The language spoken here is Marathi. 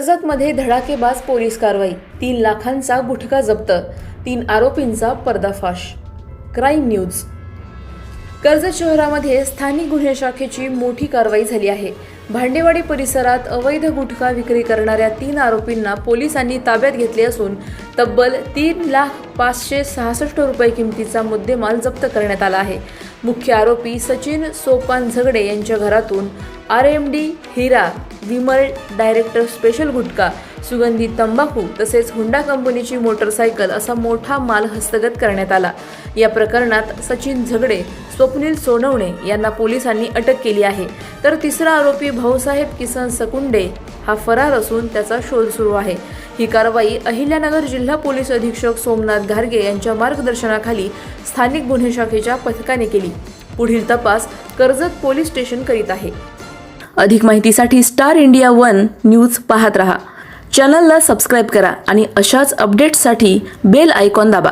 कर्जतमध्ये धडाकेबाज पोलीस कारवाई. तीन लाखांचा गुटखा जप्त. तीन आरोपींचा पर्दाफाश. Crime news. कर्जत शहरामध्ये स्थानिक गुन्हे शाखेची मोठी कारवाई झाली आहे. भांडेवाडी परिसरात अवैध गुटखा विक्री करणाऱ्या तीन आरोपींना पोलिसांनी ताब्यात घेतले असून तब्बल तीन लाख पाचशे सहासष्ट रुपये किमतीचा मुद्देमाल जप्त करण्यात आला आहे. मुख्य आरोपी सचिन सोपान झगडे यांच्या घरातून R M D Hira Vimal director special गुटखा सुगंधी तंबाखू तसेच हुंडा कंपनीची मोटरसायकल असा मोठा माल हस्तगत करण्यात आला. या प्रकरणात सचिन झगडे स्वप्नील सोनवणे यांना पोलिसांनी अटक केली आहे. तर तिसरा आरोपी भाऊसाहेब किसन सकुंडे हा फरार असून त्याचा शोध सुरू आहे. ही कारवाई अहिल्यानगर जिल्हा पोलीस अधीक्षक सोमनाथ घारगे यांच्या मार्गदर्शनाखाली स्थानिक गुन्हे शाखेच्या पथकाने केली. पुढील तपास कर्जत पोलीस स्टेशन करीत आहे. अधिक माहितीसाठी स्टार इंडिया वन न्यूज पाहत रहा. चॅनलला सबस्क्राईब करा आणि अशाच अपडेट्ससाठी बेल आयकॉन दाबा.